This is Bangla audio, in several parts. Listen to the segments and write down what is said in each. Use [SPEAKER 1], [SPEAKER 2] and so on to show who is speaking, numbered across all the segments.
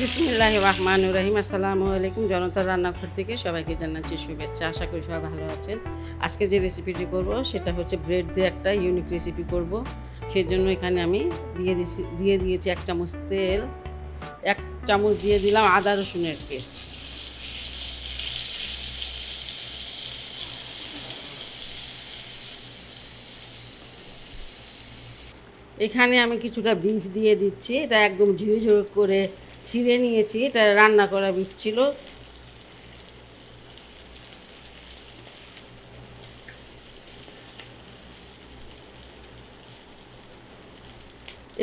[SPEAKER 1] বিসমিল্লাহ রহমান রহিম। আসসালামু আলাইকুম জনতার রান্নাঘর থেকে সবাইকে জানাচ্ছি শুভেচ্ছা। আশা করি সবাই ভালো আছেন। আজকে যে রেসিপিটি করব, সেটা হচ্ছে ব্রেড দিয়ে একটা ইউনিক রেসিপি করব। সেই জন্য এখানে আমি দিয়ে দিয়েছি দিয়ে দিয়েছি এক চামচ তেল, এক চামচ দিয়ে দিলাম আদা রসুনের পেস্ট এখানে আমি কিছুটা বিফ দিয়ে দিচ্ছি। এটা একদম ঝুড়ি ঝুড়ি করে ছিঁড়ে নিয়েছি। এটা রান্না করা বিফ ছিল।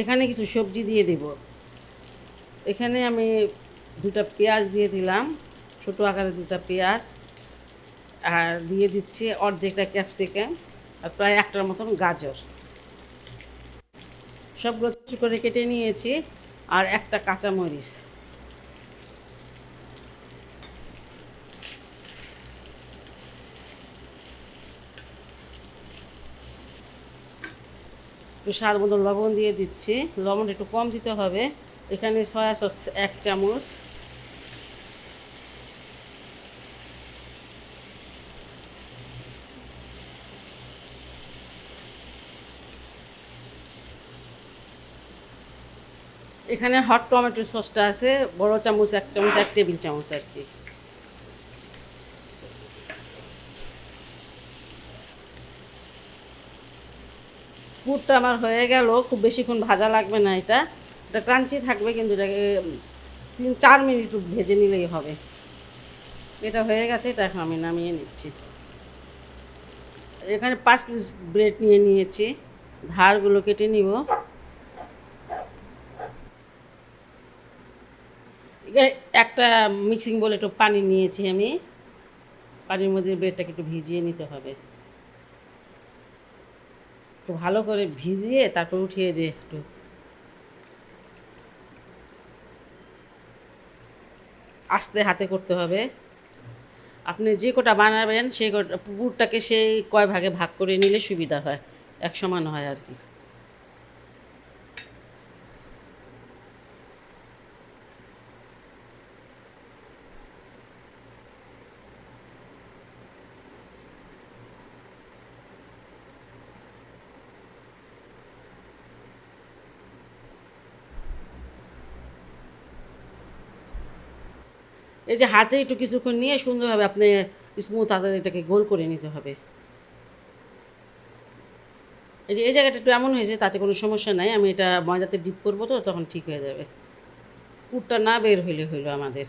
[SPEAKER 1] এখানে কিছু সবজি দিয়ে দেব। এখানে আমি দুটা পেঁয়াজ দিয়ে দিলাম। ছোটো আকারে দুটা পেঁয়াজ। আর দিয়ে দিচ্ছি অর্ধেকটা ক্যাপসিকাম আর প্রায় একটার মতন গাজর। সবগুলো ছোটো করে কেটে নিয়েছি আর একটা কাঁচামরিচ। একটু স্বাদ মতো লবণ দিয়ে দিচ্ছি। লবণ একটু কম দিতে হবে। এখানে সয়া সস এক চামচ। এখানে হট টমেটো সসটা আছে, বড় চামচ, এক চামচ, এক টেবিল চামচ আর কি। পুরটা আমার হয়ে গেল, খুব বেশিক্ষণ ভাজা লাগবে না এটা। এটা ক্রাঞ্চি থাকবে, কিন্তু এটাকে তিন, চার মিনিট ভেজে নিলেই হবে। এটা হয়ে গেছে, এটা এখন আমি নামিয়ে নিচ্ছি। এখানে পাঁচ পিস ব্রেড নিয়ে নিয়েছি। ধারগুলো কেটে নিব। একটা মিক্সিং বলে একটু পানি নিয়েছি আমি। পানির মধ্যে ব্রেডটাকে একটু ভিজিয়ে নিতে হবে। একটু ভালো করে ভিজিয়ে তারপর উঠিয়ে যে একটু আস্তে হাতে করতে হবে। আপনি যে কটা বানাবেন সেই কটা পুকুরটাকে সেই কয় ভাগে ভাগ করে নিলে সুবিধা হয় এক সমান হয় আর কি। এই যে হাতে একটু কিছুক্ষণ নিয়ে সুন্দরভাবে আপনি স্মুথ হাতে এটাকে গোল করে নিতে হবে। এই যে, এই জায়গাটা একটু এমন হয়েছে, তাতে কোনো সমস্যা নাই। আমি এটা ময়দাতে ডিপ করব তো, তখন ঠিক হয়ে যাবে। পুরটা না বের হইলে হইল আমাদের।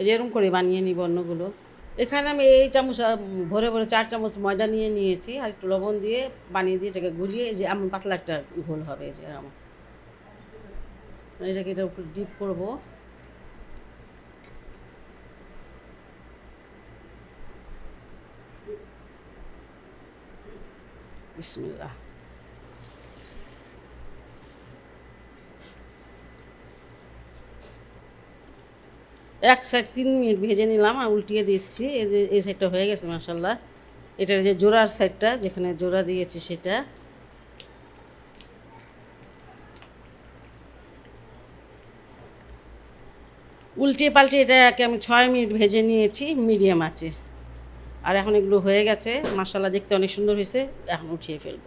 [SPEAKER 1] এই যে এরকম করে বানিয়ে নিব অন্যগুলো। এখানে আমি এই চামচ ভরে ভরে চার চামচ ময়দা নিয়ে নিয়েছি আর একটু লবণ দিয়ে বানিয়ে দিয়ে এটাকে গুলিয়ে, এই যে এমন পাতলা একটা ঘোল হবে, এই যে এরকম। এটাকে এটা ডিপ করব। বিসমিল্লাহ এক সাইড তিন মিনিট ভেজে নিলাম আর উল্টিয়ে দিচ্ছি। এই সাইডটা হয়ে গেছে মাসাল্লাহ এটার যে জোড়ার সাইডটা যেখানে জোড়া দিয়েছি সেটা। উল্টিয়ে পাল্টে এটাকে আমি ছয় মিনিট ভেজে নিয়েছি মিডিয়াম আছে আর এখন এগুলো হয়ে গেছে। মাসাল্লাহ দেখতে অনেক সুন্দর হয়েছে। এখন উঠিয়ে ফেলব।